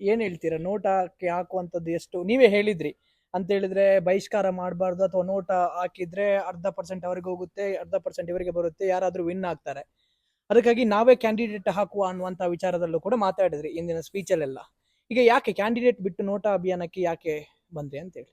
ಏನ್ ಹೇಳ್ತೀರಾ? ನೋಟಕ್ಕೆ ಹಾಕುವಂಥದ್ದು ಎಷ್ಟು? ನೀವೇ ಹೇಳಿದ್ರಿ. ಅಂತ ಹೇಳಿದ್ರೆ ಬಹಿಷ್ಕಾರ ಮಾಡಬಾರ್ದು ಅಥವಾ ನೋಟ ಹಾಕಿದ್ರೆ ಅರ್ಧ ಪರ್ಸೆಂಟ್ ಅವರಿಗೆ ಹೋಗುತ್ತೆ, ಅರ್ಧ ಪರ್ಸೆಂಟ್ ಇವರಿಗೆ ಬರುತ್ತೆ, ಯಾರಾದ್ರೂ ವಿನ್ ಆಗ್ತಾರೆ. ಅದಕ್ಕಾಗಿ ನಾವೇ ಕ್ಯಾಂಡಿಡೇಟ್ ಹಾಕುವ ಅನ್ನುವಂತ ವಿಚಾರದಲ್ಲೂ ಕೂಡ ಮಾತಾಡಿದ್ರಿ ಇಂದಿನ ಸ್ಪೀಚಲ್ಲೆಲ್ಲ ಈಗ ಯಾಕೆ ಕ್ಯಾಂಡಿಡೇಟ್ ಬಿಟ್ಟು ನೋಟಾ ಅಭಿಯಾನಕ್ಕೆ ಯಾಕೆ ಬಂದ್ರಿ ಅಂತ ಹೇಳಿ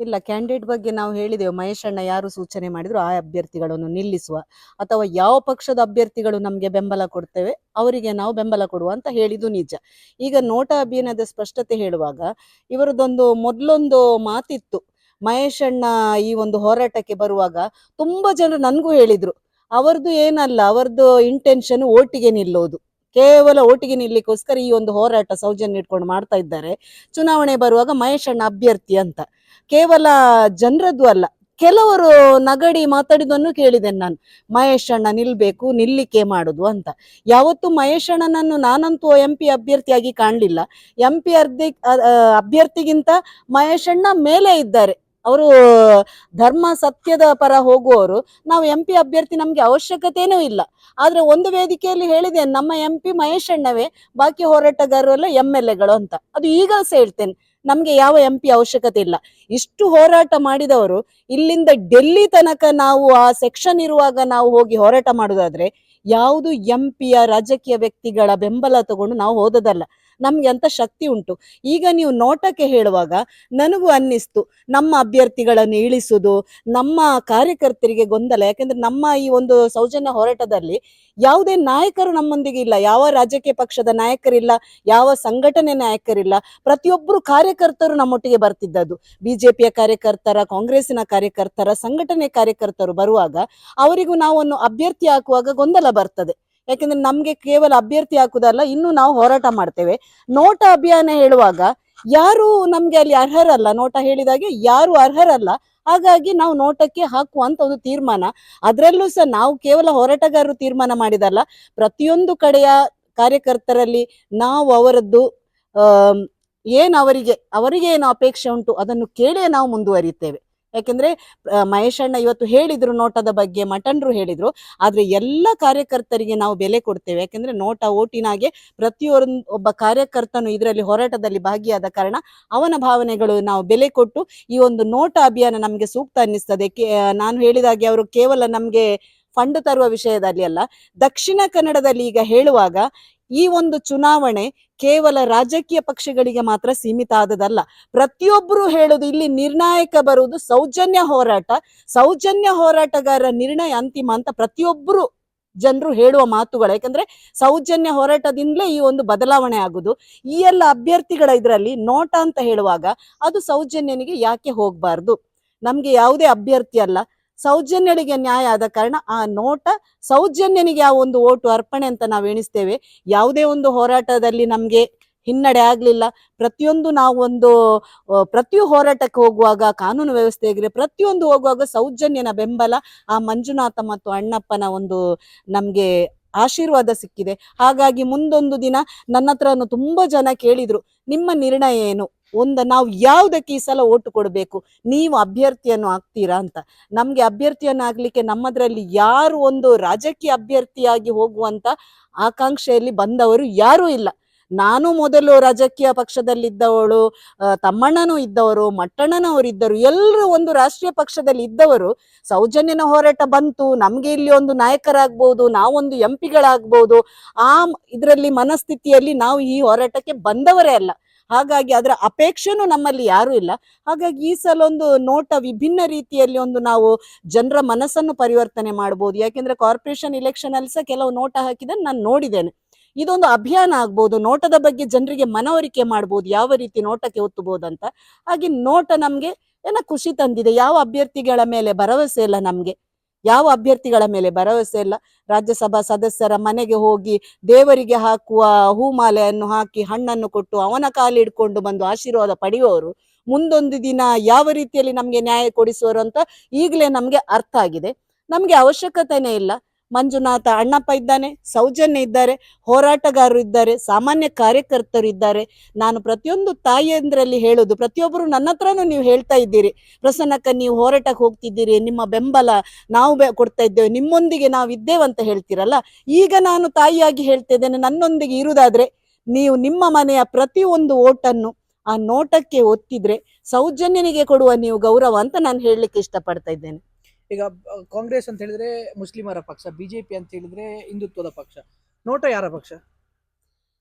ಇಲ್ಲ ಕ್ಯಾಂಡಿಡೇಟ್ ಬಗ್ಗೆ ನಾವು ಹೇಳಿದೆವು ಮಹೇಶಣ್ಣ ಯಾರು ಸೂಚನೆ ಮಾಡಿದ್ರು, ಆ ಅಭ್ಯರ್ಥಿಗಳನ್ನು ನಿಲ್ಲಿಸುವ ಅಥವಾ ಯಾವ ಪಕ್ಷದ ಅಭ್ಯರ್ಥಿಗಳು ನಮಗೆ ಬೆಂಬಲ ಕೊಡ್ತೇವೆ, ಅವರಿಗೆ ನಾವು ಬೆಂಬಲ ಕೊಡುವ ಅಂತ ಹೇಳಿದ್ದು ನಿಜ. ಈಗ ನೋಟಾ ಅಭಿಯಾನದ ಸ್ಪಷ್ಟತೆ ಹೇಳುವಾಗ, ಇವರದೊಂದು ಮೊದಲೊಂದು ಮಾತಿತ್ತು, ಮಹೇಶ್ ಅಣ್ಣ ಈ ಒಂದು ಹೋರಾಟಕ್ಕೆ ಬರುವಾಗ ತುಂಬಾ ಜನರು ನನಗೂ ಹೇಳಿದ್ರು ಅವರದ್ದು ಏನಲ್ಲ ಅವರದ್ದು ಇಂಟೆನ್ಷನ್ ಓಟಿಗೆ ನಿಲ್ಲೋದು, ಕೇವಲ ಓಟಿಗೆ ನಿಲ್ಲಿಕ್ಕೋಸ್ಕರ ಈ ಒಂದು ಹೋರಾಟ ಸೌಜನ್ಯ ಇಟ್ಕೊಂಡು ಮಾಡ್ತಾ ಇದ್ದಾರೆ, ಚುನಾವಣೆ ಬರುವಾಗ ಮಹೇಶಣ್ಣ ಅಭ್ಯರ್ಥಿ ಅಂತ. ಕೇವಲ ಜನರದ್ದು ಅಲ್ಲ, ಕೆಲವರು ನಗಡಿ ಮಾತಾಡಿದನ್ನು ಕೇಳಿದ್ದೇನೆ ನಾನು. ಮಹೇಶ್ ಅಣ್ಣ ನಿಲ್ಬೇಕು, ನಿಲ್ಲಿಕೆ ಮಾಡುದು ಅಂತ. ಯಾವತ್ತು ಮಹೇಶ್ ಅಣ್ಣನನ್ನು ನಾನಂತೂ ಎಂ ಪಿ ಅಭ್ಯರ್ಥಿಯಾಗಿ ಕಾಣಲಿಲ್ಲ. ಎಂ ಪಿ ಅರ್ಧಿ ಅಭ್ಯರ್ಥಿಗಿಂತ ಮಹೇಶ್ ಅಣ್ಣ ಮೇಲೆ ಇದ್ದಾರೆ. ಅವರು ಧರ್ಮ ಸತ್ಯದ ಪರ ಹೋಗುವವರು. ನಾವು ಎಂ ಪಿ ಅಭ್ಯರ್ಥಿ ನಮ್ಗೆ ಅವಶ್ಯಕತೆನೂ ಇಲ್ಲ. ಆದ್ರೆ ಒಂದು ವೇದಿಕೆಯಲ್ಲಿ ಹೇಳಿದೆ ನಮ್ಮ ಎಂ ಪಿ ಮಹೇಶ್ ಅಣ್ಣವೇ ಬಾಕಿ ಹೋರಾಟಗಾರರು ಎಲ್ಲ ಎಂ ಎಲ್ ಎಗಳು ಅಂತ. ಅದು ಈಗಲೂ ಹೇಳ್ತೇನೆ. ನಮ್ಗೆ ಯಾವ ಎಂ ಪಿ ಅವಶ್ಯಕತೆ ಇಲ್ಲ. ಇಷ್ಟು ಹೋರಾಟ ಮಾಡಿದವರು, ಇಲ್ಲಿಂದ ಡೆಲ್ಲಿ ತನಕ ನಾವು ಆ ಸೆಕ್ಷನ್ ಇರುವಾಗ ನಾವು ಹೋಗಿ ಹೋರಾಟ ಮಾಡುದಾದ್ರೆ, ಯಾವುದು ಎಂ ಪಿಯ ರಾಜಕೀಯ ವ್ಯಕ್ತಿಗಳ ಬೆಂಬಲ ತಗೊಂಡು ನಾವು ಹೋದದಲ್ಲ ನಮ್ಗೆ ಅಂತ ಶಕ್ತಿ ಉಂಟು. ಈಗ ನೀವು ನೋಟಕ್ಕೆ ಹೇಳುವಾಗ ನನಗೂ ಅನ್ನಿಸ್ತು, ನಮ್ಮ ಅಭ್ಯರ್ಥಿಗಳನ್ನು ಇಳಿಸುದು, ನಮ್ಮ ಕಾರ್ಯಕರ್ತರಿಗೆ ಗೊಂದಲ. ಯಾಕಂದ್ರೆ ನಮ್ಮ ಈ ಒಂದು ಸೌಜನ್ಯ ಹೋರಾಟದಲ್ಲಿ ಯಾವುದೇ ನಾಯಕರು ನಮ್ಮೊಂದಿಗೆ ಇಲ್ಲ. ಯಾವ ರಾಜಕೀಯ ಪಕ್ಷದ ನಾಯಕರಿಲ್ಲ, ಯಾವ ಸಂಘಟನೆ ನಾಯಕರಿಲ್ಲ. ಪ್ರತಿಯೊಬ್ಬರು ಕಾರ್ಯಕರ್ತರು ನಮ್ಮೊಟ್ಟಿಗೆ ಬರ್ತಿದ್ದದ್ದು. ಬಿಜೆಪಿಯ ಕಾರ್ಯಕರ್ತರ, ಕಾಂಗ್ರೆಸ್ಸಿನ ಕಾರ್ಯಕರ್ತರ, ಸಂಘಟನೆ ಕಾರ್ಯಕರ್ತರು ಬರುವಾಗ ಅವರಿಗೂ ನಾವನ್ನು ಅಭ್ಯರ್ಥಿ ಹಾಕುವಾಗ ಗೊಂದಲ ಬರ್ತದೆ. ಯಾಕಂದ್ರೆ ನಮ್ಗೆ ಕೇವಲ ಅಭ್ಯರ್ಥಿ ಹಾಕುದಲ್ಲ ಇನ್ನು ನಾವು ಹೋರಾಟ ಮಾಡ್ತೇವೆ. ನೋಟ ಅಭಿಯಾನ ಹೇಳುವಾಗ ಯಾರು ನಮ್ಗೆ ಅಲ್ಲಿ ಅರ್ಹರಲ್ಲ. ನೋಟ ಹೇಳಿದಾಗೆ ಯಾರು ಅರ್ಹರಲ್ಲ. ಹಾಗಾಗಿ ನಾವು ನೋಟಕ್ಕೆ ಹಾಕುವಂತ ಒಂದು ತೀರ್ಮಾನ. ಅದರಲ್ಲೂ ಸಹ ನಾವು ಕೇವಲ ಹೋರಾಟಗಾರರು ತೀರ್ಮಾನ ಮಾಡಿದಲ್ಲ, ಪ್ರತಿಯೊಂದು ಕಡೆಯ ಕಾರ್ಯಕರ್ತರಲ್ಲಿ ನಾವು ಅವರದ್ದು ಏನು ಅವರಿಗೆ ಅವರಿಗೆ ಏನು ಅಪೇಕ್ಷೆ ಉಂಟು ಅದನ್ನು ಕೇಳೇ ನಾವು ಮುಂದುವರಿಯುತ್ತೇವೆ. ಯಾಕೆಂದ್ರೆ ಮಹೇಶಣ್ಣ ಇವತ್ತು ಹೇಳಿದ್ರು ನೋಟದ ಬಗ್ಗೆ, ಮಟನ್ರು ಹೇಳಿದ್ರು. ಆದ್ರೆ ಎಲ್ಲ ಕಾರ್ಯಕರ್ತರಿಗೆ ನಾವು ಬೆಲೆ ಕೊಡ್ತೇವೆ. ಯಾಕೆಂದ್ರೆ ನೋಟ ಓಟಿನಾಗೆ ಪ್ರತಿಯೊಂದು ಒಬ್ಬ ಕಾರ್ಯಕರ್ತನು ಇದರಲ್ಲಿ ಹೋರಾಟದಲ್ಲಿ ಭಾಗಿಯಾದ ಕಾರಣ ಅವನ ಭಾವನೆಗಳು ನಾವು ಬೆಲೆ ಕೊಟ್ಟು ಈ ಒಂದು ನೋಟ ಅಭಿಯಾನ ನಮ್ಗೆ ಸೂಕ್ತ ಅನ್ನಿಸ್ತದೆ. ನಾನು ಹೇಳಿದಾಗೆ ಅವರು ಕೇವಲ ನಮ್ಗೆ ಫಂಡ್ ತರುವ ವಿಷಯದಲ್ಲಿ ಅಲ್ಲ, ದಕ್ಷಿಣ ಕನ್ನಡದಲ್ಲಿ ಈಗ ಹೇಳುವಾಗ ಈ ಒಂದು ಚುನಾವಣೆ ಕೇವಲ ರಾಜಕೀಯ ಪಕ್ಷಗಳಿಗೆ ಮಾತ್ರ ಸೀಮಿತ ಆದದಲ್ಲ ಪ್ರತಿಯೊಬ್ಬರು ಹೇಳುದು ಇಲ್ಲಿ ನಿರ್ಣಾಯಕ ಬರುವುದು ಸೌಜನ್ಯ ಹೋರಾಟ. ಸೌಜನ್ಯ ಹೋರಾಟಗಾರ ನಿರ್ಣಯ ಅಂತಿಮ ಅಂತ ಪ್ರತಿಯೊಬ್ಬರು ಜನರು ಹೇಳುವ ಮಾತುಗಳು. ಯಾಕಂದ್ರೆ ಸೌಜನ್ಯ ಹೋರಾಟದಿಂದಲೇ ಈ ಒಂದು ಬದಲಾವಣೆ ಆಗುದು. ಈ ಎಲ್ಲ ಅಭ್ಯರ್ಥಿಗಳ ಇದರಲ್ಲಿ ನೋಟ ಅಂತ ಹೇಳುವಾಗ ಅದು ಸೌಜನ್ಯನಿಗೆ ಯಾಕೆ ಹೋಗ್ಬಾರ್ದು? ನಮ್ಗೆ ಯಾವುದೇ ಅಭ್ಯರ್ಥಿ ಅಲ್ಲ. ಸೌಜನ್ಯನಿಗೆ ನ್ಯಾಯ ಆದ ಕಾರಣ ಆ ನೋಟ ಸೌಜನ್ಯನಿಗೆ ಆ ಒಂದು ಓಟು ಅರ್ಪಣೆ ಅಂತ ನಾವು ಎಣಿಸ್ತೇವೆ. ಯಾವುದೇ ಒಂದು ಹೋರಾಟದಲ್ಲಿ ನಮ್ಗೆ ಹಿನ್ನಡೆ ಆಗ್ಲಿಲ್ಲ. ಪ್ರತಿಯೊಂದು ನಾವು ಒಂದು ಪ್ರತಿ ಹೋರಾಟಕ್ಕೆ ಹೋಗುವಾಗ, ಕಾನೂನು ವ್ಯವಸ್ಥೆ ಆಗಿದೆ ಪ್ರತಿಯೊಂದು ಹೋಗುವಾಗ ಸೌಜನ್ಯನ ಬೆಂಬಲ ಆ ಮಂಜುನಾಥ ಮತ್ತು ಅಣ್ಣಪ್ಪನ ಒಂದು ನಮ್ಗೆ ಆಶೀರ್ವಾದ ಸಿಕ್ಕಿದೆ. ಹಾಗಾಗಿ ಮುಂದೊಂದು ದಿನ ನನ್ನ ಹತ್ರನು ತುಂಬಾ ಜನ ಕೇಳಿದ್ರು, ನಿಮ್ಮ ನಿರ್ಣಯ ಏನು? ಒಂದ, ನಾವು ಯಾವುದಕ್ಕೆ ಈ ಸಲ ಓಟು ಕೊಡಬೇಕು? ನೀವು ಅಭ್ಯರ್ಥಿಯನ್ನು ಆಗ್ತೀರಾ ಅಂತ. ನಮಗೆ ಅಭ್ಯರ್ಥಿಯನ್ನು ಆಗಲಿಕ್ಕೆ ನಮ್ಮದರಲ್ಲಿ ಯಾರು ಒಂದು ರಾಜಕೀಯ ಅಭ್ಯರ್ಥಿಯಾಗಿ ಹೋಗುವಂತ ಆಕಾಂಕ್ಷೆಯಲ್ಲಿ ಬಂದವರು ಯಾರೂ ಇಲ್ಲ. ನಾನು ಮೊದಲು ರಾಜಕೀಯ ಪಕ್ಷದಲ್ಲಿದ್ದವಳು ತಮ್ಮಣ್ಣನೂ ಇದ್ದವರು ಮಟ್ಟಣ್ಣನವರು ಇದ್ದರು. ಎಲ್ಲರೂ ಒಂದು ರಾಷ್ಟ್ರೀಯ ಪಕ್ಷದಲ್ಲಿ ಇದ್ದವರು. ಸೌಜನ್ಯನ ಹೋರಾಟ ಬಂತು. ನಮ್ಗೆ ಇಲ್ಲಿ ಒಂದು ನಾಯಕರಾಗ್ಬೋದು, ನಾವೊಂದು ಎಂ ಪಿಗಳಾಗ್ಬೋದು ಆ ಇದರಲ್ಲಿ ಮನಸ್ಥಿತಿಯಲ್ಲಿ ನಾವು ಈ ಹೋರಾಟಕ್ಕೆ ಬಂದವರೇ ಅಲ್ಲ. ಹಾಗಾಗಿ ಅದರ ಅಪೇಕ್ಷೆನೂ ನಮ್ಮಲ್ಲಿ ಯಾರೂ ಇಲ್ಲ. ಹಾಗಾಗಿ ಈ ಸಲ ಒಂದು ನೋಟ ವಿಭಿನ್ನ ರೀತಿಯಲ್ಲಿ ಒಂದು ನಾವು ಜನರ ಮನಸ್ಸನ್ನು ಪರಿವರ್ತನೆ ಮಾಡ್ಬೋದು. ಯಾಕೆಂದ್ರೆ ಕಾರ್ಪೊರೇಷನ್ ಇಲೆಕ್ಷನ್ ಅಲ್ಲಿ ಸಹ ಕೆಲವು ನೋಟ ಹಾಕಿದ್ದನ್ನು ನಾನು ನೋಡಿದ್ದೇನೆ. ಇದೊಂದು ಅಭಿಯಾನ ಆಗ್ಬೋದು. ನೋಟದ ಬಗ್ಗೆ ಜನರಿಗೆ ಮನವರಿಕೆ ಮಾಡ್ಬೋದು. ಯಾವ ರೀತಿ ನೋಟಕ್ಕೆ ಒತ್ತುಬೋದಂತ. ಹಾಗೆ ನೋಟ ನಮ್ಗೆ ಏನೋ ಖುಷಿ ತಂದಿದೆ. ಯಾವ ಅಭ್ಯರ್ಥಿಗಳ ಮೇಲೆ ಭರವಸೆ ಇಲ್ಲ ನಮ್ಗೆ. ಯಾವ ಅಭ್ಯರ್ಥಿಗಳ ಮೇಲೆ ಭರವಸೆ ಇಲ್ಲ. ರಾಜ್ಯಸಭಾ ಸದಸ್ಯರ ಮನೆಗೆ ಹೋಗಿ ದೇವರಿಗೆ ಹಾಕುವ ಹೂಮಾಲೆಯನ್ನು ಹಾಕಿ ಹಣ್ಣನ್ನು ಕೊಟ್ಟು ಅವನ ಕಾಲಿಡ್ಕೊಂಡು ಬಂದು ಆಶೀರ್ವಾದ ಪಡೆಯುವವರು ಮುಂದೊಂದು ದಿನ ಯಾವ ರೀತಿಯಲ್ಲಿ ನಮ್ಗೆ ನ್ಯಾಯ ಕೊಡಿಸುವರು ಅಂತ ಈಗಲೇ ನಮ್ಗೆ ಅರ್ಥ ಆಗಿದೆ. ನಮ್ಗೆ ಅವಶ್ಯಕತೆನೇ ಇಲ್ಲ. ಮಂಜುನಾಥ ಅಣ್ಣಪ್ಪ ಇದ್ದಾನೆ, ಸೌಜನ್ಯ ಇದ್ದಾರೆ, ಹೋರಾಟಗಾರರು ಇದ್ದಾರೆ, ಸಾಮಾನ್ಯ ಕಾರ್ಯಕರ್ತರು ಇದ್ದಾರೆ. ನಾನು ಪ್ರತಿಯೊಂದು ತಾಯಿಯಂದ್ರಲ್ಲಿ ಹೇಳೋದು, ಪ್ರತಿಯೊಬ್ಬರು ನನ್ನ ಹತ್ರನೂ ನೀವು ಹೇಳ್ತಾ ಇದ್ದೀರಿ. ಪ್ರಸನ್ನಕ್ಕ, ನೀವು ಹೋರಾಟಕ್ಕೆ ಹೋಗ್ತಿದ್ದೀರಿ, ನಿಮ್ಮ ಬೆಂಬಲ ನಾವು ಕೊಡ್ತಾ ಇದ್ದೇವೆ, ನಿಮ್ಮೊಂದಿಗೆ ನಾವು ಇದ್ದೇವೆ ಅಂತ ಹೇಳ್ತೀರಲ್ಲ? ಈಗ ನಾನು ತಾಯಿಯಾಗಿ ಹೇಳ್ತಾ ಇದ್ದೇನೆ, ನನ್ನೊಂದಿಗೆ ಇರುವುದಾದ್ರೆ ನೀವು ನಿಮ್ಮ ಮನೆಯ ಪ್ರತಿಯೊಂದು ಓಟನ್ನು ಆ ನೋಟಕ್ಕೆ ಒತ್ತಿದ್ರೆ ಸೌಜನ್ಯನಿಗೆ ಕೊಡುವ ನೀವು ಗೌರವ ಅಂತ ನಾನು ಹೇಳಲಿಕ್ಕೆ ಇಷ್ಟಪಡ್ತಾ ಇದ್ದೇನೆ. ಈಗ ಕಾಂಗ್ರೆಸ್ ಅಂತ ಹೇಳಿದ್ರೆ ಮುಸ್ಲಿಮರ ಪಕ್ಷ, ಬಿಜೆಪಿ ಅಂತ ಹೇಳಿದ್ರೆ ಹಿಂದುತ್ವದ ಪಕ್ಷ. ನೋಟ ಯಾರ ಪಕ್ಷ?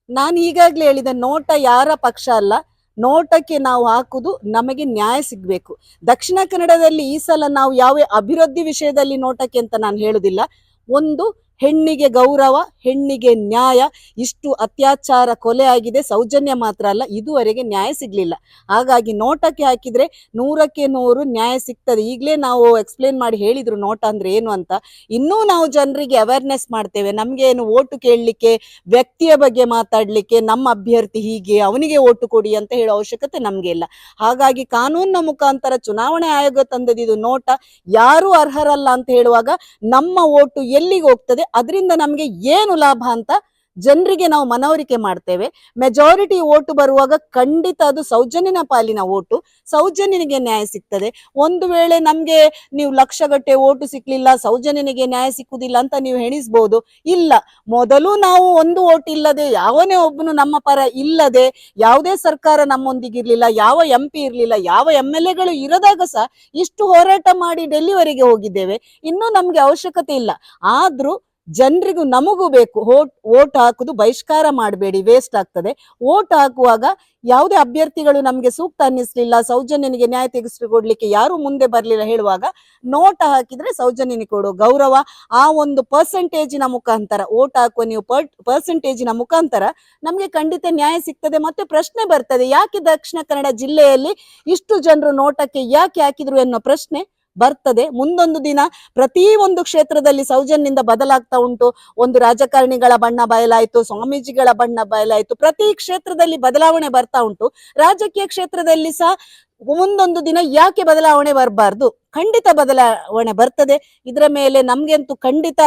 ನಾನು ಈಗಾಗಲೇ ಹೇಳಿದ ನೋಟ ಯಾರ ಪಕ್ಷ ಅಲ್ಲ, ನೋಟಕ್ಕೆ ನಾವು ಹಾಕುದು ನಮಗೆ ನ್ಯಾಯ ಸಿಗ್ಬೇಕು. ದಕ್ಷಿಣ ಕನ್ನಡದಲ್ಲಿ ಈ ಸಲ ನಾವು ಯಾವ ಅಭಿವೃದ್ಧಿ ವಿಷಯದಲ್ಲಿ ನೋಟಕ್ಕೆ ಅಂತ ನಾನು ಹೇಳುದಿಲ್ಲ. ಒಂದು ಹೆಣ್ಣಿಗೆ ಗೌರವ, ಹೆಣ್ಣಿಗೆ ನ್ಯಾಯ, ಇಷ್ಟು ಅತ್ಯಾಚಾರ ಕೊಲೆ ಆಗಿದೆ, ಸೌಜನ್ಯ ಮಾತ್ರ ಅಲ್ಲ, ಇದುವರೆಗೆ ನ್ಯಾಯ ಸಿಗ್ಲಿಲ್ಲ. ಹಾಗಾಗಿ ನೋಟಕ್ಕೆ ಹಾಕಿದ್ರೆ ನೂರಕ್ಕೆ ನೂರು ನ್ಯಾಯ ಸಿಗ್ತದೆ. ಈಗಲೇ ನಾವು ಎಕ್ಸ್ಪ್ಲೇನ್ ಮಾಡಿ ಹೇಳಿದ್ರು ನೋಟ ಅಂದ್ರೆ ಏನು ಅಂತ. ಇನ್ನೂ ನಾವು ಜನರಿಗೆ ಅವೇರ್ನೆಸ್ ಮಾಡ್ತೇವೆ. ನಮ್ಗೆ ಏನು ಓಟು ಕೇಳಲಿಕ್ಕೆ, ವ್ಯಕ್ತಿಯ ಬಗ್ಗೆ ಮಾತಾಡ್ಲಿಕ್ಕೆ, ನಮ್ಮ ಅಭ್ಯರ್ಥಿ ಹೀಗೆ, ಅವನಿಗೆ ಓಟು ಕೊಡಿ ಅಂತ ಹೇಳೋ ಅವಶ್ಯಕತೆ ನಮ್ಗೆ ಇಲ್ಲ. ಹಾಗಾಗಿ ಕಾನೂನಿನ ಮುಖಾಂತರ ಚುನಾವಣೆ ಆಯೋಗ ತಂದದಿದು ನೋಟ. ಯಾರು ಅರ್ಹರಲ್ಲ ಅಂತ ಹೇಳುವಾಗ ನಮ್ಮ ಓಟು ಎಲ್ಲಿಗೆ ಹೋಗ್ತದೆ? ಅದರಿಂದ ನಮಗೆ ಏನು ಲಾಭ ಅಂತ ಜನರಿಗೆ ನಾವು ಮನವರಿಕೆ ಮಾಡ್ತೇವೆ. ಮೆಜಾರಿಟಿ ಓಟು ಬರುವಾಗ ಖಂಡಿತ ಅದು ಸೌಜನ್ಯನ ಪಾಲಿನ ಓಟು. ಸೌಜನ್ಯನಿಗೆ ನ್ಯಾಯ ಸಿಗ್ತದೆ. ಒಂದು ವೇಳೆ ನಮ್ಗೆ ನೀವು ಲಕ್ಷಗಟ್ಟೆ ಓಟು ಸಿಕ್ಲಿಲ್ಲ, ಸೌಜನ್ಯನಿಗೆ ನ್ಯಾಯ ಸಿಕ್ಕುದಿಲ್ಲ ಅಂತ ನೀವು ಹೆಣಿಸ್ಬೋದು. ಇಲ್ಲ. ಮೊದಲು ನಾವು ಒಂದು ಓಟ್ ಇಲ್ಲದೆ, ಯಾವನೇ ಒಬ್ಬನು ನಮ್ಮ ಪರ ಇಲ್ಲದೆ, ಯಾವುದೇ ಸರ್ಕಾರ ನಮ್ಮೊಂದಿಗೆ ಇರ್ಲಿಲ್ಲ ಯಾವ ಎಂ ಪಿ ಇರ್ಲಿಲ್ಲ, ಯಾವ ಎಂ ಎಲ್ ಎಗಳು ಇರದಾಗ ಸಹ ಇಷ್ಟು ಹೋರಾಟ ಮಾಡಿ ಡೆಲ್ಲಿವರೆಗೆ ಹೋಗಿದ್ದೇವೆ. ಇನ್ನೂ ನಮ್ಗೆ ಅವಶ್ಯಕತೆ ಇಲ್ಲ. ಆದ್ರೂ ಜನರಿಗೂ ನಮಗೂ ಬೇಕು. ಓಟ್ ಓಟ್ ಹಾಕುದು ಬಹಿಷ್ಕಾರ ಮಾಡಬೇಡಿ ವೇಸ್ಟ್ ಆಗ್ತದೆ. ಓಟ್ ಹಾಕುವಾಗ ಯಾವುದೇ ಅಭ್ಯರ್ಥಿಗಳು ನಮಗೆ ಸೂಕ್ತ ಅನ್ನಿಸ್ಲಿಲ್ಲ, ಸೌಜನ್ಯನಿಗೆ ನ್ಯಾಯ ತೆಗೆಸಿಕೊಡ್ಲಿಕ್ಕೆ ಯಾರು ಮುಂದೆ ಬರಲಿಲ್ಲ ಹೇಳುವಾಗ ನೋಟ ಹಾಕಿದ್ರೆ ಸೌಜನ್ಯನಿಗೆ ಕೊಡು ಗೌರವ. ಆ ಒಂದು ಪರ್ಸೆಂಟೇಜಿನ ಮುಖಾಂತರ ಓಟ್ ಹಾಕುವ ನೀವು ಪರ್ಸೆಂಟೇಜಿನ ಮುಖಾಂತರ ನಮಗೆ ಖಂಡಿತ ನ್ಯಾಯ ಸಿಗ್ತದೆ ಮತ್ತೆ ಪ್ರಶ್ನೆ ಬರ್ತದೆ. ಯಾಕೆ ದಕ್ಷಿಣ ಕನ್ನಡ ಜಿಲ್ಲೆಯಲ್ಲಿ ಇಷ್ಟು ಜನರು ನೋಟಕ್ಕೆ ಯಾಕೆ ಹಾಕಿದ್ರು ಎನ್ನುವ ಪ್ರಶ್ನೆ ಬರ್ತದೆ. ಮುಂದೊಂದು ದಿನ ಪ್ರತಿ ಒಂದು ಕ್ಷೇತ್ರದಲ್ಲಿ ಸೌಜನ್ಯದಿಂದ ಬದಲಾಗ್ತಾ ಉಂಟು. ಒಂದು ರಾಜಕಾರಣಿಗಳ ಬಣ್ಣ ಬಯಲಾಯಿತು, ಸ್ವಾಮೀಜಿಗಳ ಬಣ್ಣ ಬಯಲಾಯ್ತು, ಪ್ರತಿ ಕ್ಷೇತ್ರದಲ್ಲಿ ಬದಲಾವಣೆ ಬರ್ತಾ ಉಂಟು. ರಾಜಕೀಯ ಕ್ಷೇತ್ರದಲ್ಲಿ ಸಹ ಮುಂದೊಂದು ದಿನ ಯಾಕೆ ಬದಲಾವಣೆ ಬರಬಾರ್ದು? ಖಂಡಿತ ಬದಲಾವಣೆ ಬರ್ತದೆ. ಇದರ ಮೇಲೆ ನಮ್ಗೆಂತೂ ಖಂಡಿತ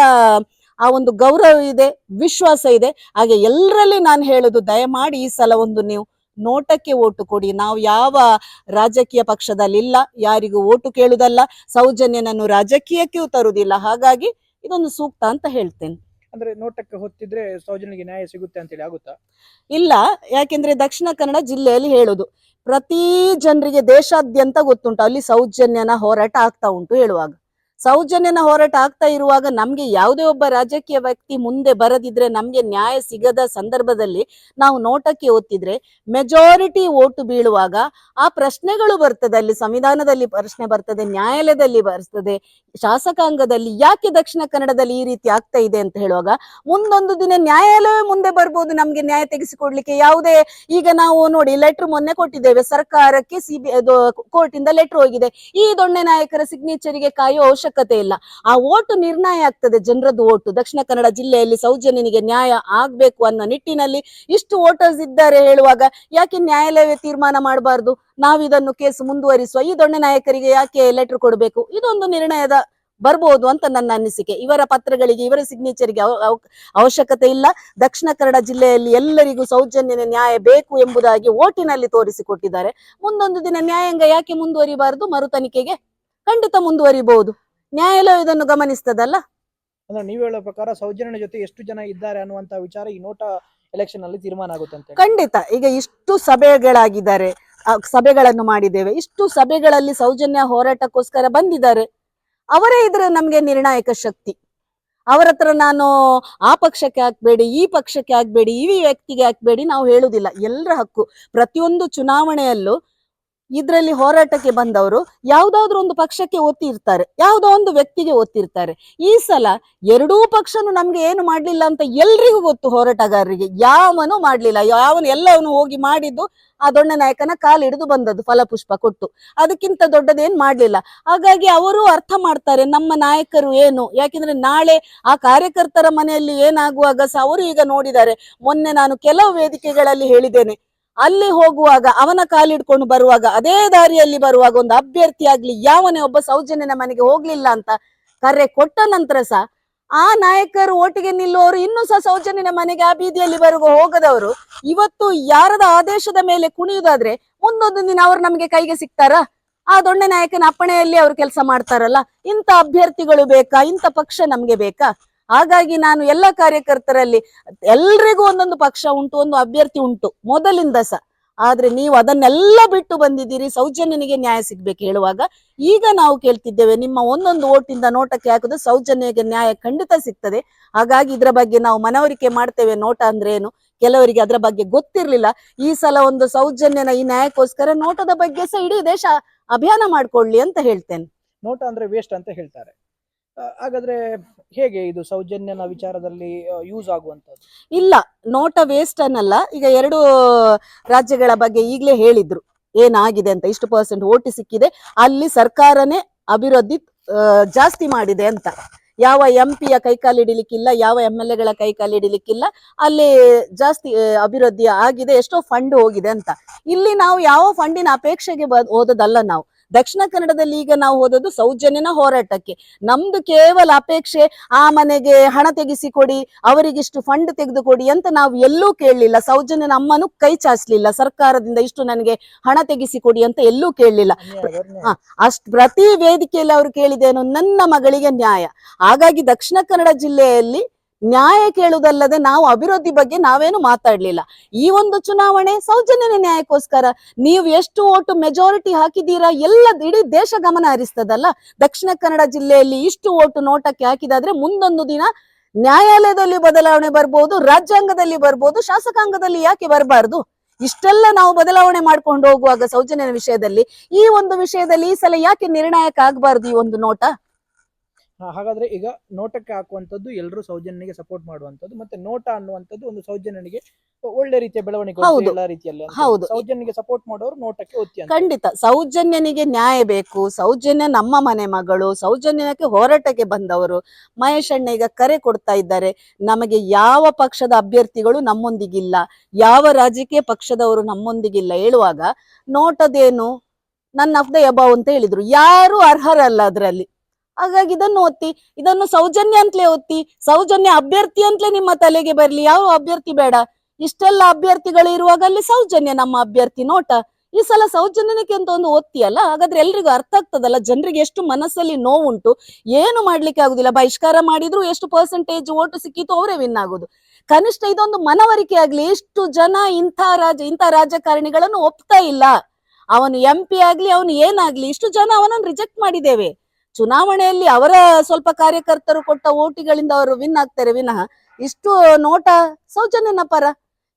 ಆ ಒಂದು ಗೌರವ ಇದೆ, ವಿಶ್ವಾಸ ಇದೆ. ಹಾಗೆ ಎಲ್ಲರಲ್ಲಿ ನಾನು ಹೇಳೋದು ದಯಮಾಡಿ ಈ ಸಲ ಒಂದು ನೀವು ನೋಟಕ್ಕೆ ಓಟು ಕೊಡಿ. ನಾವು ಯಾವ ರಾಜಕೀಯ ಪಕ್ಷದಲ್ಲಿ ಇಲ್ಲ ಯಾರಿಗೂ ಓಟು ಕೇಳುವುದಲ್ಲ ಸೌಜನ್ಯನನ್ನು ರಾಜಕೀಯಕ್ಕೂ ತರುವುದಿಲ್ಲ. ಹಾಗಾಗಿ ಇದೊಂದು ಸೂಕ್ತ ಅಂತ ಹೇಳ್ತೇನೆ. ಅಂದ್ರೆ ನೋಟಕ್ಕೆ ಹೊತ್ತಿದ್ರೆ ಸೌಜನ್ಯಗೆ ನ್ಯಾಯ ಸಿಗುತ್ತೆ ಅಂತೇಳಿ ಆಗುತ್ತಾ? ಇಲ್ಲ ಯಾಕೆಂದ್ರೆ ದಕ್ಷಿಣ ಕನ್ನಡ ಜಿಲ್ಲೆಯಲ್ಲಿ ಹೇಳುದು ಪ್ರತಿ ಜನರಿಗೆ ದೇಶಾದ್ಯಂತ ಗೊತ್ತುಂಟು. ಅಲ್ಲಿ ಸೌಜನ್ಯನ ಹೋರಾಟ ಆಗ್ತಾ ಉಂಟು ಹೇಳುವಾಗ. ಸೌಜನ್ಯನ ಹೋರಾಟ ಆಗ್ತಾ ಇರುವಾಗ ನಮ್ಗೆ ಯಾವುದೇ ಒಬ್ಬ ರಾಜಕೀಯ ವ್ಯಕ್ತಿ ಮುಂದೆ ಬರದಿದ್ರೆ ನಮ್ಗೆ ನ್ಯಾಯ ಸಿಗದ ಸಂದರ್ಭದಲ್ಲಿ ನಾವು ನೋಟಕ್ಕೆ ಒತ್ತಿದ್ರೆ ಮೆಜಾರಿಟಿ ಓಟು ಬೀಳುವಾಗ ಆ ಪ್ರಶ್ನೆಗಳು ಬರ್ತದೆ. ಅಲ್ಲಿ ಸಂವಿಧಾನದಲ್ಲಿ ಪ್ರಶ್ನೆ ಬರ್ತದೆ, ನ್ಯಾಯಾಲಯದಲ್ಲಿ ಬರ್ತದೆ, ಶಾಸಕಾಂಗದಲ್ಲಿ ಯಾಕೆ ದಕ್ಷಿಣ ಕನ್ನಡದಲ್ಲಿ ಈ ರೀತಿ ಆಗ್ತಾ ಇದೆ ಅಂತ ಹೇಳುವಾಗ ಮುಂದೊಂದು ದಿನ ನ್ಯಾಯಾಲಯ ಮುಂದೆ ಬರ್ಬೋದು. ನಮ್ಗೆ ನ್ಯಾಯ ತೆಗೆಸಿಕೊಡ್ಲಿಕ್ಕೆ ಯಾವುದೇ, ಈಗ ನಾವು ನೋಡಿ ಲೆಟರ್ ಮೊನ್ನೆ ಕೊಟ್ಟಿದ್ದೇವೆ. ಸರ್ಕಾರಕ್ಕೆ ಸಿಬಿ ಕೋರ್ಟ್ ಇಂದ ಲೆಟರ್ ಹೋಗಿದೆ. ಈ ದೊಣ್ಣೆ ನಾಯಕರ ಸಿಗ್ನೇಚರಿಗೆ ಕಾಯುವ ಅವಶ್ಯಕತೆ ಇಲ್ಲ. ಆ ಓಟು ನಿರ್ಣಯ ಆಗ್ತದೆ ಜನರದ್ದು ಓಟು. ದಕ್ಷಿಣ ಕನ್ನಡ ಜಿಲ್ಲೆಯಲ್ಲಿ ಸೌಜನ್ಯನಿಗೆ ನ್ಯಾಯ ಆಗ್ಬೇಕು ಅನ್ನೋ ನಿಟ್ಟಿನಲ್ಲಿ ಇಷ್ಟು ವೋಟರ್ಸ್ ಇದ್ದಾರೆ ಹೇಳುವಾಗ ಯಾಕೆ ನ್ಯಾಯಾಲಯವೇ ತೀರ್ಮಾನ ಮಾಡಬಾರ್ದು? ನಾವಿದನ್ನು ಕೇಸ್ ಮುಂದುವರಿಸುವ ಈ ದೊಣ್ಣೆ ನಾಯಕರಿಗೆ ಯಾಕೆ ಲೆಟರ್ ಕೊಡಬೇಕು? ಇದೊಂದು ನಿರ್ಣಯದ ಬರ್ಬೋದು ಅಂತ ನನ್ನ ಅನಿಸಿಕೆ. ಇವರ ಪತ್ರಗಳಿಗೆ, ಇವರ ಸಿಗ್ನೇಚರ್ಗೆ ಅವಶ್ಯಕತೆ ಇಲ್ಲ. ದಕ್ಷಿಣ ಕನ್ನಡ ಜಿಲ್ಲೆಯಲ್ಲಿ ಎಲ್ಲರಿಗೂ ಸೌಜನ್ಯನ ನ್ಯಾಯ ಬೇಕು ಎಂಬುದಾಗಿ ಓಟಿನಲ್ಲಿ ತೋರಿಸಿಕೊಟ್ಟಿದ್ದಾರೆ. ಮುಂದೊಂದು ದಿನ ನ್ಯಾಯಾಂಗ ಯಾಕೆ ಮುಂದುವರಿಬಾರದು? ಮರು ತನಿಖೆಗೆ ಖಂಡಿತ ಮುಂದುವರಿಬಹುದು. ನ್ಯಾಯಾಲಯ ಇದನ್ನು ಗಮನಿಸ್ತದಲ್ಲ? ಅಂದ್ರೆ ನೀವು ಹೇಳೋ ಪ್ರಕಾರ ಸೌಜನ್ಯನ ಜೊತೆ ಎಷ್ಟು ಜನ ಇದ್ದಾರೆ ಅನ್ನುವಂತ ವಿಚಾರ ಈ ನೋಟ ಎಲೆಕ್ಷನ್ ಅಲ್ಲಿ ತೀರ್ಮಾನ ಆಗುತ್ತೆ ಅಂತ ಖಂಡಿತ. ಈಗ ಇಷ್ಟು ಸಭೆಗಳಾಗಿದ್ದಾರೆ ಆ, ಸಭೆಗಳನ್ನು ಮಾಡಿದ್ದೇವೆ ಇಷ್ಟು ಸಭೆಗಳಲ್ಲಿ ಸೌಜನ್ಯ ಹೋರಾಟಕ್ಕೋಸ್ಕರ ಬಂದಿದ್ದಾರೆ ಅವರೇ ಇದ್ರೆ ನಮ್ಗೆ ನಿರ್ಣಾಯಕ ಶಕ್ತಿ. ಅವರ ಹತ್ರ ನಾನು ಆ ಪಕ್ಷಕ್ಕೆ ಹಾಕ್ಬೇಡಿ ಈ ಪಕ್ಷಕ್ಕೆ ಹಾಕ್ಬೇಡಿ ಈ ವ್ಯಕ್ತಿಗೆ ಹಾಕ್ಬೇಡಿ ನಾವು ಹೇಳುದಿಲ್ಲ ಎಲ್ಲರ ಹಕ್ಕು. ಪ್ರತಿಯೊಂದು ಚುನಾವಣೆಯಲ್ಲೂ ಇದ್ರಲ್ಲಿ ಹೋರಾಟಕ್ಕೆ ಬಂದವರು ಯಾವುದಾದ್ರೂ ಒಂದು ಪಕ್ಷಕ್ಕೆ ಒತ್ತಿರ್ತಾರೆ, ಯಾವುದೋ ಒಂದು ವ್ಯಕ್ತಿಗೆ ಒತ್ತಿರ್ತಾರೆ. ಈ ಸಲ ಎರಡೂ ಪಕ್ಷನು ನಮ್ಗೆ ಏನು ಮಾಡ್ಲಿಲ್ಲ ಅಂತ ಎಲ್ರಿಗೂ ಗೊತ್ತು ಹೋರಾಟಗಾರರಿಗೆ. ಯಾವನು ಮಾಡ್ಲಿಲ್ಲ, ಯಾವನು ಎಲ್ಲವನು ಹೋಗಿ ಮಾಡಿದ್ದು ಆ ದೊಡ್ಡ ನಾಯಕನ ಕಾಲಿಡಿದು ಬಂದದ್ದು, ಫಲಪುಷ್ಪ ಕೊಟ್ಟು. ಅದಕ್ಕಿಂತ ದೊಡ್ಡದೇನ್ ಮಾಡ್ಲಿಲ್ಲ. ಹಾಗಾಗಿ ಅವರು ಅರ್ಥ ಮಾಡ್ತಾರೆ, ನಮ್ಮ ನಾಯಕರು ಏನು? ಯಾಕೆಂದ್ರೆ ನಾಳೆ ಆ ಕಾರ್ಯಕರ್ತರ ಮನೆಯಲ್ಲಿ ಏನಾಗುವಾಗ ಸಹ ಅವರು ಈಗ ನೋಡಿದ್ದಾರೆ, ಮೊನ್ನೆ ನಾನು ಕೆಲವು ವೇದಿಕೆಗಳಲ್ಲಿ ಹೇಳಿದ್ದೇನೆ ಅಲ್ಲಿ ಹೋಗುವಾಗ, ಅವನ ಕಾಲಿಡ್ಕೊಂಡು ಬರುವಾಗ, ಅದೇ ದಾರಿಯಲ್ಲಿ ಬರುವಾಗ ಒಂದು ಅಭ್ಯರ್ಥಿ ಆಗ್ಲಿ, ಯಾವನೇ ಒಬ್ಬ ಸೌಜನ್ಯನ ಮನೆಗೆ ಹೋಗ್ಲಿಲ್ಲ ಅಂತ ಕರೆ ಕೊಟ್ಟ ನಂತರ ಸಹ ಆ ನಾಯಕರು ಒಟ್ಟಿಗೆ ನಿಲ್ಲುವವರು ಇನ್ನೂ ಸಹ ಸೌಜನ್ಯನ ಮನೆಗೆ ಆ ಬೀದಿಯಲ್ಲಿ ಬರುವ ಹೋಗದವರು, ಇವತ್ತು ಯಾರದ ಆದೇಶದ ಮೇಲೆ ಕುಣಿಯುವುದಾದ್ರೆ ಮುಂದೊಂದು ದಿನ ಅವರು ನಮಗೆ ಕೈಗೆ ಸಿಗ್ತಾರಾ? ಆ ದೊಣ್ಣೆ ನಾಯಕನ ಅಪ್ಪಣೆಯಲ್ಲಿ ಅವರು ಕೆಲಸ ಮಾಡ್ತಾರಲ್ಲ, ಇಂಥ ಅಭ್ಯರ್ಥಿಗಳು ಬೇಕಾ, ಇಂಥ ಪಕ್ಷ ನಮ್ಗೆ ಬೇಕಾ? ಹಾಗಾಗಿ ನಾನು ಎಲ್ಲ ಕಾರ್ಯಕರ್ತರಲ್ಲಿ ಎಲ್ರಿಗೂ ಒಂದೊಂದು ಪಕ್ಷ ಉಂಟು, ಒಂದು ಅಭ್ಯರ್ಥಿ ಉಂಟು, ಮೊದಲಿಂದ ಸಹ ಆದ್ರೆ ನೀವು ಅದನ್ನೆಲ್ಲ ಬಿಟ್ಟು ಬಂದಿದ್ದೀರಿ ಸೌಜನ್ಯನಿಗೆ ನ್ಯಾಯ ಸಿಗ್ಬೇಕು ಹೇಳುವಾಗ. ಈಗ ನಾವು ಕೇಳ್ತಿದ್ದೇವೆ, ನಿಮ್ಮ ಒಂದೊಂದು ಓಟಿಂದ ನೋಟಕ್ಕೆ ಹಾಕಿದ್ರೆ ಸೌಜನ್ಯಗೆ ನ್ಯಾಯ ಖಂಡಿತ ಸಿಗ್ತದೆ. ಹಾಗಾಗಿ ಇದ್ರ ಬಗ್ಗೆ ನಾವು ಮನವರಿಕೆ ಮಾಡ್ತೇವೆ, ನೋಟ ಅಂದ್ರೆ ಏನು? ಕೆಲವರಿಗೆ ಅದರ ಬಗ್ಗೆ ಗೊತ್ತಿರ್ಲಿಲ್ಲ. ಈ ಸಲ ಒಂದು ಸೌಜನ್ಯನ ಈ ನ್ಯಾಯಕ್ಕೋಸ್ಕರ ನೋಟದ ಬಗ್ಗೆ ಸಹ ಇಡೀ ದೇಶ ಅಭಿಯಾನ ಮಾಡ್ಕೊಳ್ಳಿ ಅಂತ ಹೇಳ್ತೇನೆ. ನೋಟ ಅಂದ್ರೆ ವೇಸ್ಟ್ ಅಂತ ಹೇಳ್ತಾರೆ. ಹಾಗಾದ್ರೆ ಹೇಗೆ ಇದು ಸೌಜನ್ಯನ ವಿಚಾರದಲ್ಲಿ ಯೂಸ್ ಆಗುವಂತದ್ದು ಇಲ್ಲ, ನೋಟ ವೇಸ್ಟ್ ಅನ್ನಲ್ಲ. ಈಗ ಎರಡು ರಾಜ್ಯಗಳ ಬಗ್ಗೆ ಈಗಲೇ ಹೇಳಿದ್ರು. ಏನಾಗಿದೆ ಅಂತ, ಇಷ್ಟು ಪರ್ಸೆಂಟ್ ಓಟಿ ಸಿಕ್ಕಿದೆ, ಅಲ್ಲಿ ಸರ್ಕಾರನೇ ಅಭಿವೃದ್ಧಿ ಜಾಸ್ತಿ ಮಾಡಿದೆ ಅಂತ. ಯಾವ ಎಂ ಪಿಯ ಕೈಕಾಲಿಡಿಲಿಕ್ಕಿಲ್ಲ ಯಾವ ಎಂ ಎಲ್ ಎಗಳ ಕೈಕಾಲಿಡಿಲಿಕ್ಕಿಲ್ಲ ಅಲ್ಲಿ ಜಾಸ್ತಿ ಅಭಿವೃದ್ಧಿ ಆಗಿದೆ, ಎಷ್ಟೋ ಫಂಡ್ ಹೋಗಿದೆ ಅಂತ. ಇಲ್ಲಿ ನಾವು ಯಾವ ಫಂಡಿನ ಅಪೇಕ್ಷೆಗೆ ಹೋದದಲ್ಲ ನಾವು. ದಕ್ಷಿಣ ಕನ್ನಡದಲ್ಲಿ ಈಗ ನಾವು ಹೋದದ್ದು ಸೌಜನ್ಯನ ಹೋರಾಟಕ್ಕೆ. ನಮ್ದು ಕೇವಲ ಅಪೇಕ್ಷೆ ಆ ಮನೆಗೆ ಹಣ ತೆಗೆಸಿಕೊಡಿ ಅವರಿಗಿಷ್ಟು ಫಂಡ್ ತೆಗೆದುಕೊಡಿ ಅಂತ ನಾವು ಎಲ್ಲೂ ಕೇಳಲಿಲ್ಲ. ಸೌಜನ್ಯನ ಅಮ್ಮನು ಕೈ ಚಾಚಲಿಲ್ಲ ಸರ್ಕಾರದಿಂದ ಇಷ್ಟು ನನಗೆ ಹಣ ತೆಗೆಸಿಕೊಡಿ ಅಂತ ಎಲ್ಲೂ ಕೇಳಲಿಲ್ಲ. ಅಷ್ಟು ಅಷ್ಟ್ ಪ್ರತಿ ವೇದಿಕೆಯಲ್ಲಿ ಅವರು ಕೇಳಿದೇನು ನನ್ನ ಮಗಳಿಗೆ ನ್ಯಾಯ. ಹಾಗಾಗಿ ದಕ್ಷಿಣ ಕನ್ನಡ ಜಿಲ್ಲೆಯಲ್ಲಿ ನ್ಯಾಯ ಕೇಳುವುದಲ್ಲದೆ ನಾವು ಅಭಿವೃದ್ಧಿ ಬಗ್ಗೆ ನಾವೇನು ಮಾತಾಡ್ಲಿಲ್ಲ. ಈ ಒಂದು ಚುನಾವಣೆ ಸೌಜನ್ಯ ನ್ಯಾಯಕ್ಕೋಸ್ಕರ ನೀವು ಎಷ್ಟು ಓಟು ಮೆಜಾರಿಟಿ ಹಾಕಿದ್ದೀರಾ ಎಲ್ಲ ಇಡೀ ದೇಶ ಗಮನ ಹರಿಸ್ತದಲ್ಲ. ದಕ್ಷಿಣ ಕನ್ನಡ ಜಿಲ್ಲೆಯಲ್ಲಿ ಇಷ್ಟು ಓಟು ನೋಟಕ್ಕೆ ಹಾಕಿದಾದ್ರೆ ಮುಂದೊಂದು ದಿನ ನ್ಯಾಯಾಲಯದಲ್ಲಿ ಬದಲಾವಣೆ ಬರ್ಬೋದು, ರಾಜ್ಯಾಂಗದಲ್ಲಿ ಬರ್ಬೋದು, ಶಾಸಕಾಂಗದಲ್ಲಿ ಯಾಕೆ ಬರಬಾರ್ದು? ಇಷ್ಟೆಲ್ಲ ನಾವು ಬದಲಾವಣೆ ಮಾಡ್ಕೊಂಡು ಹೋಗುವಾಗ ಸೌಜನ್ಯನ ವಿಷಯದಲ್ಲಿ ಈ ಒಂದು ವಿಷಯದಲ್ಲಿ ಈ ಸಲ ಯಾಕೆ ನಿರ್ಣಾಯಕ ಆಗ್ಬಾರ್ದು ಈ ಒಂದು ನೋಟ? ಹಾಗಾದ್ರೆ ಈಗ ನೋಟಕ್ಕೆ ಹಾಕುವಂತದ್ದು ಎಲ್ಲರೂ ಸೌಜನ್ಯನಿಗೆ ಸಪೋರ್ಟ್ ಮಾಡುವಂತದ್ದು ಮತ್ತೆ ನೋಟ ಅನ್ನುವಂಥದ್ದು ಒಂದು ಸೌಜನ್ಯನಿಗೆ ಒಳ್ಳೆ ರೀತಿಯ ಬೆಳವಣಿಗೆ ಎಲ್ಲಾ ರೀತಿಯಲ್ಲಿ ಹೌದು. ಸೌಜನ್ಯನಿಗೆ ಸಪೋರ್ಟ್ ಮಾಡೋರು ನೋಟಕ್ಕೆ ಒತ್ತಿ ಖಂಡಿತ. ಸೌಜನ್ಯನಿಗೆ ನ್ಯಾಯ ಬೇಕು. ಸೌಜನ್ಯ ನಮ್ಮ ಮನೆ ಮಗಳು ಸೌಜನ್ಯಕ್ಕೆ ಹೋರಾಟಕ್ಕೆ ಬಂದವರು. ಮಹೇಶ್ ಅಣ್ಣ ಈಗ ಕರೆ ಕೊಡ್ತಾ ಇದ್ದಾರೆ. ನಮಗೆ ಯಾವ ಪಕ್ಷದ ಅಭ್ಯರ್ಥಿಗಳು ನಮ್ಮೊಂದಿಗಿಲ್ಲ. ಯಾವ ರಾಜಕೀಯ ಪಕ್ಷದವರು ನಮ್ಮೊಂದಿಗಿಲ್ಲ. ಹೇಳುವಾಗ ನೋಟದೇನು ನನ್ನ ಅಫ್ದ ಎಬಾವ್ ಅಂತ ಹೇಳಿದ್ರು. ಯಾರು ಅರ್ಹರಲ್ಲ ಅದರಲ್ಲಿ. ಹಾಗಾಗಿ ಇದನ್ನು ಒತ್ತಿ ಇದನ್ನು ಸೌಜನ್ಯ ಅಂತಲೇ ಒತ್ತಿ ಸೌಜನ್ಯ ಅಭ್ಯರ್ಥಿ ಅಂತಲೇ ನಿಮ್ಮ ತಲೆಗೆ ಬರ್ಲಿ, ಯಾವ ಅಭ್ಯರ್ಥಿ ಬೇಡ? ಇಷ್ಟೆಲ್ಲ ಅಭ್ಯರ್ಥಿಗಳು ಇರುವಾಗ ಅಲ್ಲಿ ಸೌಜನ್ಯ, ನಮ್ಮ ಅಭ್ಯರ್ಥಿ ನೋಟ. ಈ ಸಲ ಸೌಜನ್ಯಕ್ಕೆ ಅಂತ ಒಂದು ಒತ್ತಿ ಅಲ್ಲ ಹಾಗಾದ್ರೆ ಎಲ್ರಿಗೂ ಅರ್ಥ ಆಗ್ತದಲ್ಲ, ಜನರಿಗೆ ಎಷ್ಟು ಮನಸ್ಸಲ್ಲಿ ನೋವುಂಟು, ಏನು ಮಾಡ್ಲಿಕ್ಕೆ ಆಗುದಿಲ್ಲ, ಬಹಿಷ್ಕಾರ ಮಾಡಿದ್ರು ಎಷ್ಟು ಪರ್ಸೆಂಟೇಜ್ ಓಟು ಸಿಕ್ಕಿತು, ಅವರೇ ವಿನ್ ಆಗುದು. ಕನಿಷ್ಠ ಇದೊಂದು ಮನವರಿಕೆ ಆಗ್ಲಿ, ಎಷ್ಟು ಜನ ಇಂಥ ರಾಜ, ಇಂಥ ರಾಜಕಾರಣಿಗಳನ್ನು ಒಪ್ತಾ ಇಲ್ಲ? ಅವನು ಎಂ ಪಿ ಆಗ್ಲಿ, ಅವನು ಏನಾಗ್ಲಿ, ಇಷ್ಟು ಜನ ಅವನನ್ನು ರಿಜೆಕ್ಟ್ ಮಾಡಿದ್ದೇವೆ. ಚುನಾವಣೆಯಲ್ಲಿ ಅವರ ಸ್ವಲ್ಪ ಕಾರ್ಯಕರ್ತರು ಕೊಟ್ಟ ಓಟಿಗಳಿಂದ ಅವರು ವಿನ್ ಆಗ್ತಾರೆ. ವಿನಃ ಇಷ್ಟು ನೋಟ ಸೌಜನ್ಯನ ಪರ.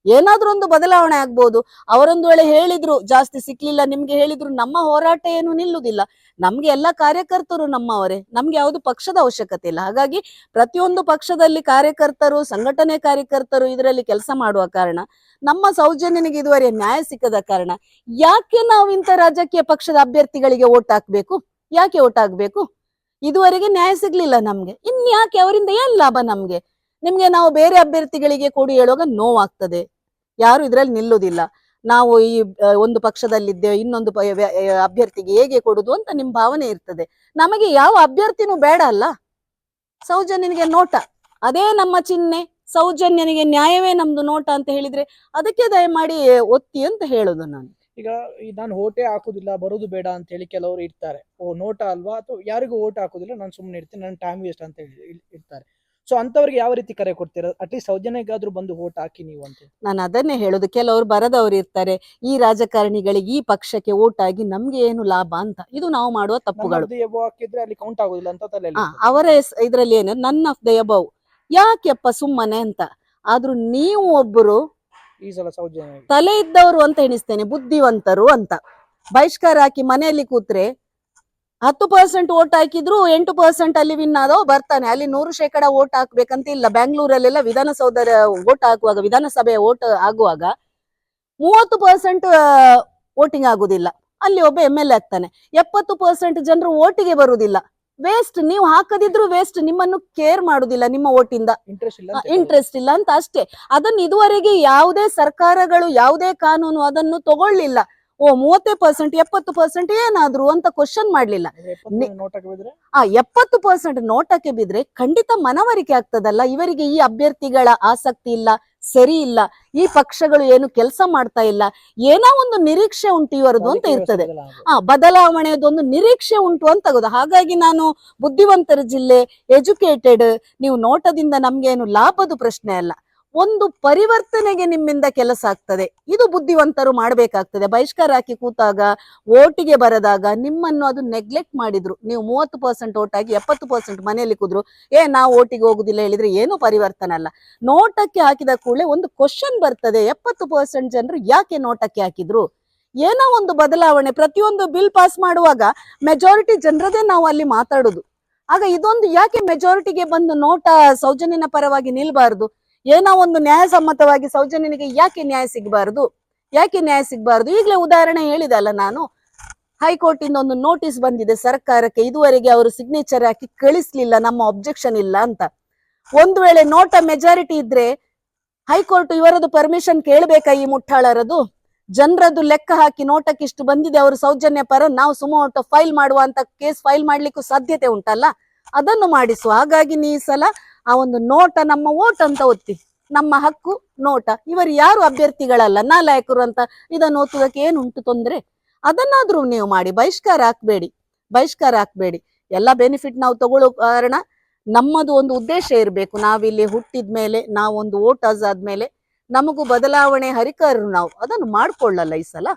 ಏನಾದ್ರೂ ಒಂದು ಬದಲಾವಣೆ ಆಗ್ಬೋದು. ಅವರೊಂದು ವೇಳೆ ಹೇಳಿದ್ರು, ಜಾಸ್ತಿ ಸಿಕ್ಲಿಲ್ಲ, ನಿಮ್ಗೆ ಹೇಳಿದ್ರು, ನಮ್ಮ ಹೋರಾಟ ಏನು ನಿಲ್ಲುದಿಲ್ಲ ನಮ್ಗೆ ಎಲ್ಲ ಕಾರ್ಯಕರ್ತರು ನಮ್ಮವರೇ. ನಮ್ಗೆ ಯಾವುದು ಪಕ್ಷದ ಅವಶ್ಯಕತೆ ಇಲ್ಲ. ಹಾಗಾಗಿ ಪ್ರತಿಯೊಂದು ಪಕ್ಷದಲ್ಲಿ ಕಾರ್ಯಕರ್ತರು, ಸಂಘಟನೆ ಕಾರ್ಯಕರ್ತರು ಇದರಲ್ಲಿ ಕೆಲಸ ಮಾಡುವ ಕಾರಣ, ನಮ್ಮ ಸೌಜನ್ಯನಿಗೆ ಇದುವರೆ ನ್ಯಾಯ ಸಿಕ್ಕದ ಕಾರಣ, ಯಾಕೆ ನಾವು ಇಂಥ ರಾಜಕೀಯ ಪಕ್ಷದ ಅಭ್ಯರ್ಥಿಗಳಿಗೆ ಓಟ್ ಹಾಕ್ಬೇಕು? ಯಾಕೆ ಓಟ್ ಇದುವರೆಗೆ ನ್ಯಾಯ ಸಿಗ್ಲಿಲ್ಲ ನಮ್ಗೆ. ಇನ್ಯಾಕೆ ಅವರಿಂದ ಏನ್ ಲಾಭ ನಮ್ಗೆ? ನಿಮ್ಗೆ ನಾವು ಬೇರೆ ಅಭ್ಯರ್ಥಿಗಳಿಗೆ ಕೊಡಿ ಹೇಳುವಾಗ ನೋವಾಗ್ತದೆ. ಯಾರು ಇದ್ರಲ್ಲಿ ನಿಲ್ಲುವುದಿಲ್ಲ ನಾವು ಈ ಒಂದು ಪಕ್ಷದಲ್ಲಿದ್ದೇವೆ, ಇನ್ನೊಂದು ಅಭ್ಯರ್ಥಿಗೆ ಹೇಗೆ ಕೊಡುದು ಅಂತ ನಿಮ್ ಭಾವನೆ ಇರ್ತದೆ. ನಮಗೆ ಯಾವ ಅಭ್ಯರ್ಥಿನೂ ಬೇಡ ಅಲ್ಲ. ಸೌಜನ್ಯನಿಗೆ ನೋಟ. ಅದೇ ನಮ್ಮ ಚಿಹ್ನೆ. ಸೌಜನ್ಯನಿಗೆ ನ್ಯಾಯವೇ ನಮ್ದು ನೋಟ ಅಂತ ಹೇಳಿದ್ರೆ ಅದಕ್ಕೆ ದಯಮಾಡಿ ಒತ್ತಿ ಅಂತ ಹೇಳುದು ನಾನು. ಈಗ ನಾನು ಓಟೇ ಹಾಕುದಿಲ್ಲ ಬರೋದು ಬೇಡ ಅಂತ ಹೇಳಿ ಕೆಲವರು ಇರ್ತಾರೆ. ಓ ನೋಟ ಅಲ್ವಾ? ಅಥವಾ ಯಾರಿಗೂ ಓಟ್ ಹಾಕುದಿಲ್ಲ ನಾನು ಸುಮ್ಮನೆ ಇರ್ತೀನಿ ನನ್ನ ಟೈಮ್ ವೇಸ್ಟ್ ಅಂತ ಹೇಳಿ ಇರ್ತಾರೆ. ಸೊ ಅಂತವ್ರಿಗೆ ಯಾವ ರೀತಿ ಕರೆ ಕೊಡ್ತೀರಾ? ಅಟ್ಲೀಸ್ಟ್ ಸೌಜನ್ಯಗಾದ್ರೂ ಬಂದು ಓಟ್ ಹಾಕಿ ನೀವು ಅಂತ ನಾನು ಅದನ್ನೇ ಹೇಳೋದು ಕೆಲವರು ಬರದವರು ಇರ್ತಾರೆ ಈ ರಾಜಕಾರಣಿಗಳಿಗೆ ಈ ಪಕ್ಷಕ್ಕೆ ಓಟ್ ಆಗಿ ನಮ್ಗೆ ಏನು ಲಾಭ ಅಂತ. ಇದು ನಾವು ಮಾಡುವ ತಪ್ಪುಗಳು. ಹಾಕಿದ್ರೆ ಅಲ್ಲಿ ಕೌಂಟ್ ಆಗೋದಿಲ್ಲ ಅಂತ ಆ, ಅವರ ಇದರಲ್ಲಿ ಏನು ನನ್ ಆಫ್ ದ ಯಾಕೆಪ್ಪ ಸುಮ್ಮನೆ ಅಂತ? ಆದ್ರೂ ನೀವು ಒಬ್ಬರು ಈ ಸಲ ಸೌಜನ್ಯ ತಲೆ ಇದ್ದವರು ಅಂತ ಎಣಿಸ್ತೇನೆ, ಬುದ್ಧಿವಂತರು ಅಂತ. ಬಹಿಷ್ಕಾರ ಹಾಕಿ ಮನೆಯಲ್ಲಿ ಕೂತ್ರೆ ಹತ್ತು ಪರ್ಸೆಂಟ್ ಓಟ್ ಹಾಕಿದ್ರು ಎಂಟು ಪರ್ಸೆಂಟ್ ಅಲ್ಲಿ ವಿನ್ ಆದವ, ಬರ್ತಾನೆ. ಅಲ್ಲಿ ನೂರು ಶೇಕಡ ಓಟ್ ಹಾಕ್ಬೇಕಂತ ಇಲ್ಲ. ಬ್ಯಾಂಗ್ಳೂರಲ್ಲೆಲ್ಲ ವಿಧಾನಸೌಧ ಓಟ್ ಹಾಕುವಾಗ ವಿಧಾನಸಭೆ ಓಟ್ ಆಗುವಾಗ ಮೂವತ್ತು ಪರ್ಸೆಂಟ್ ವೋಟಿಂಗ್ ಆಗುದಿಲ್ಲ. ಅಲ್ಲಿ ಒಬ್ಬ ಎಂ ಎಲ್ ಎ ಆಗ್ತಾನೆ. ಎಪ್ಪತ್ತು ಪರ್ಸೆಂಟ್ ಜನರು ಓಟಿಗೆ ಬರುವುದಿಲ್ಲ ವೇಸ್ಟ್ ನೀವು ಹಾಕದಿದ್ರು ವೇಸ್ಟ್ ನಿಮ್ಮನ್ನು ಕೇರ್ ಮಾಡುದಿಲ್ಲ ನಿಮ್ಮ ಓಟಿಂದ. ಇಂಟ್ರೆಸ್ಟ್ ಇಲ್ಲ ಅಂತ ಹೇಳ್ತಾರೆ. ಇಲ್ಲ ಅಂತ ಅಷ್ಟೇ. ಅದನ್ನ ಇದುವರೆಗೆ ಯಾವುದೇ ಸರ್ಕಾರಗಳು ಯಾವುದೇ ಕಾನೂನು ಅದನ್ನು ತಗೊಳ್ಳಿಲ್ಲ. ಓ ಮೂವತ್ತೇ ಪರ್ಸೆಂಟ್ ಎಪ್ಪತ್ತು ಪರ್ಸೆಂಟ್ ಏನಾದ್ರು ಅಂತ ಕ್ವಶನ್ ಮಾಡ್ಲಿಲ್ಲ. ಆ ಎಪ್ಪತ್ತು ಪರ್ಸೆಂಟ್ ನೋಟಕ್ಕೆ ಬಿದ್ರೆ ಖಂಡಿತ ಮನವರಿಕೆ ಆಗ್ತದಲ್ಲ. ಇವರಿಗೆ ಈ ಅಭ್ಯರ್ಥಿಗಳ ಆಸಕ್ತಿ ಇಲ್ಲ ಸರಿ ಇಲ್ಲ. ಈ ಪಕ್ಷಗಳು ಏನು ಕೆಲಸ ಮಾಡ್ತಾ ಇಲ್ಲ. ಏನೋ ಒಂದು ನಿರೀಕ್ಷೆ ಉಂಟು ಇವರದು ಅಂತ ಇರ್ತದೆ. ಆ ಬದಲಾವಣೆಯದೊಂದು ನಿರೀಕ್ಷೆ ಉಂಟು ಅಂತ ತಗೋದು ಹಾಗಾಗಿ ನಾನು ಬುದ್ಧಿವಂತರ ಜಿಲ್ಲೆ ಎಜುಕೇಟೆಡ್ ನೀವು ನೋಟದಿಂದ ನಮ್ಗೆ ಏನು ಲಾಭದ ಪ್ರಶ್ನೆ ಅಲ್ಲ. ಒಂದು ಪರಿವರ್ತನೆಗೆ ನಿಮ್ಮಿಂದ ಕೆಲಸ ಆಗ್ತದೆ. ಇದು ಬುದ್ಧಿವಂತರು ಮಾಡಬೇಕಾಗ್ತದೆ. ಬಹಿಷ್ಕಾರ ಹಾಕಿ ಕೂತಾಗ, ಓಟಿಗೆ ಬರದಾಗ ನಿಮ್ಮನ್ನು ಅದು ನೆಗ್ಲೆಕ್ಟ್ ಮಾಡಿದ್ರು. ನೀವು ಮೂವತ್ತು ಪರ್ಸೆಂಟ್ ಓಟ್ ಎಪ್ಪತ್ತು ಪರ್ಸೆಂಟ್ ಮನೆಯಲ್ಲಿ ಕೂದ್ರು. ಏ, ನಾವು ಓಟಿಗೆ ಹೋಗುದಿಲ್ಲ ಹೇಳಿದ್ರೆ ಏನು ಪರಿವರ್ತನೆ ಅಲ್ಲ. ನೋಟಕ್ಕೆ ಹಾಕಿದ ಕೂಡಲೇ ಒಂದು ಕ್ವಶನ್ ಬರ್ತದೆ. ಎಪ್ಪತ್ತು ಪರ್ಸೆಂಟ್ ಜನರು ಯಾಕೆ ನೋಟಕ್ಕೆ ಹಾಕಿದ್ರು? ಏನೋ ಒಂದು ಬದಲಾವಣೆ. ಪ್ರತಿಯೊಂದು ಬಿಲ್ ಪಾಸ್ ಮಾಡುವಾಗ ಮೆಜಾರಿಟಿ ಜನರದೇ ನಾವು ಅಲ್ಲಿ ಮಾತಾಡುದು. ಆಗ ಇದೊಂದು ಯಾಕೆ ಮೆಜಾರಿಟಿಗೆ ಬಂದು ನೋಟ ಸೌಜನ್ಯನ ಪರವಾಗಿ ನಿಲ್ಬಾರ್ದು? ಏನೋ ಒಂದು ನ್ಯಾಯಸಮ್ಮತವಾಗಿ ಸೌಜನ್ಯನಿಗೆ ಯಾಕೆ ನ್ಯಾಯ ಸಿಗಬಾರದು? ಯಾಕೆ ನ್ಯಾಯ ಸಿಗಬಾರದು? ಈಗಲೇ ಉದಾಹರಣೆ ಹೇಳಿದೆ ಅಲ್ಲ ನಾನು. ಹೈಕೋರ್ಟ್ ಇಂದ ಒಂದು ನೋಟಿಸ್ ಬಂದಿದೆ ಸರ್ಕಾರಕ್ಕೆ, ಇದುವರೆಗೆ ಅವರು ಸಿಗ್ನೇಚರ್ ಹಾಕಿ ಕಳಿಸ್ಲಿಲ್ಲ, ನಮ್ಮ ಅಬ್ಜೆಕ್ಷನ್ ಇಲ್ಲ ಅಂತ. ಒಂದು ವೇಳೆ ನೋಟ ಮೆಜಾರಿಟಿ ಇದ್ರೆ ಹೈಕೋರ್ಟ್ ಇವರದು ಪರ್ಮಿಷನ್ ಕೇಳಬೇಕಾ ಈ ಮುಟ್ಟಾಳರದು? ಜನರದ್ದು ಲೆಕ್ಕ ಹಾಕಿ ನೋಟಕ್ಕೆ ಇಷ್ಟು ಬಂದಿದೆ, ಅವರು ಸೌಜನ್ಯ ಪರ ನಾವು ಸುಮೋಟ ಫೈಲ್ ಮಾಡುವಂತ ಕೇಸ್ ಫೈಲ್ ಮಾಡ್ಲಿಕ್ಕೂ ಸಾಧ್ಯತೆ ಉಂಟಲ್ಲ? ಅದನ್ನು ಮಾಡಿಸುವ ಹಾಗಾಗಿ ನೀ ಸಲ ಆ ಒಂದು ನೋಟ ನಮ್ಮ ಓಟ್ ಅಂತ ಒತ್ತಿ. ನಮ್ಮ ಹಕ್ಕು ನೋಟ. ಇವರು ಯಾರು ಅಭ್ಯರ್ಥಿಗಳಲ್ಲ? ನಾಲಾಯಕರು ಅಂತ ಇದನ್ನು ಓದುವುದಕ್ಕೆ ಏನುಂಟು ತೊಂದರೆ? ಅದನ್ನಾದ್ರೂ ನೀವು ಮಾಡಿ. ಬಹಿಷ್ಕಾರ ಹಾಕ್ಬೇಡಿ. ಬಹಿಷ್ಕಾರ ಹಾಕ್ಬೇಡಿ. ಎಲ್ಲ ಬೆನಿಫಿಟ್ ನಾವು ತಗೊಳ್ಳೋ ಕಾರಣ ನಮ್ಮದು ಒಂದು ಉದ್ದೇಶ ಇರಬೇಕು. ನಾವಿಲ್ಲಿ ಹುಟ್ಟಿದ ಮೇಲೆ ನಾವೊಂದು ವೋಟರ್ಸ್ ಆದ್ಮೇಲೆ ನಮಗೂ ಬದಲಾವಣೆ ಹರಿಕಾರರು ನಾವು. ಅದನ್ನು ಮಾಡ್ಕೊಳ್ಳಲ್ಲ ಈ ಸಲ.